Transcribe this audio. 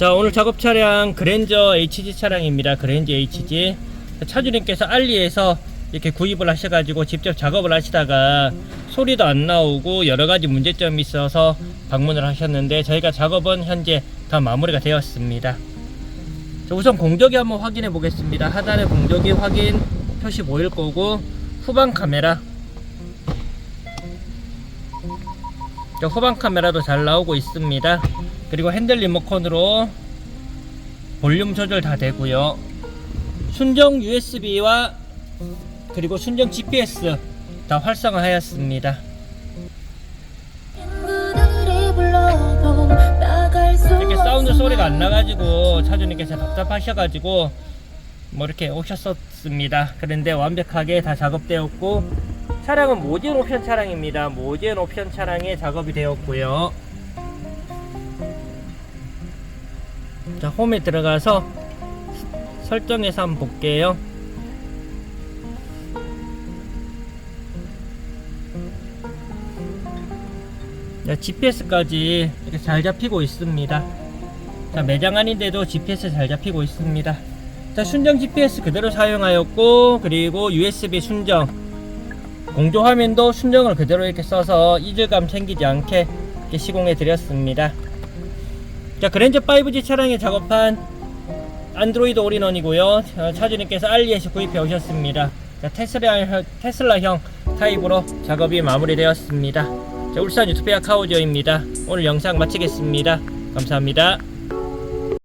자 오늘 작업 차량 그랜저 HG 차량입니다. 그랜저 HG 차주님께서 알리에서 이렇게 구입을 하셔가지고 직접 작업을 하시다가 소리도 안 나오고 여러가지 문제점이 있어서 방문을 하셨는데 저희가 작업은 현재 다 마무리가 되었습니다. 자, 우선 공조기 한번 확인해 보겠습니다. 하단에 공조기 확인 표시 보일 거고 후방 카메라 후방 카메라도 잘 나오고 있습니다. 그리고 핸들 리모컨으로 볼륨 조절 다 되고요. 순정 USB와 그리고 순정 GPS 다 활성화하였습니다. 이렇게 사운드 소리가 안 나가지고 차주님께서 답답하셔가지고 뭐 이렇게 오셨었습니다. 그런데 완벽하게 다 작업되었고 차량은 모진 옵션 차량입니다 모진 옵션 차량에 작업이 되었고요 자 홈에 들어가서 설정해서 한번 볼게요 자, GPS까지 이렇게 잘 잡히고 있습니다. 자, 매장 아닌데도 GPS 잘 잡히고 있습니다. 자, 순정 GPS 그대로 사용하였고, 그리고 USB 순정. 공조 화면도 순정을 그대로 이렇게 써서 이질감 챙기지 않게 이렇게 시공해 드렸습니다. 자, 그랜저 5G 차량에 작업한 안드로이드 올인원이고요. 어, 차주님께서 알리에서 구입해 오셨습니다. 자, 테슬라, 테슬라형 타입으로 작업이 마무리되었습니다. 자, 울산 유튜브야 카오디오입니다. 오늘 영상 마치겠습니다. 감사합니다.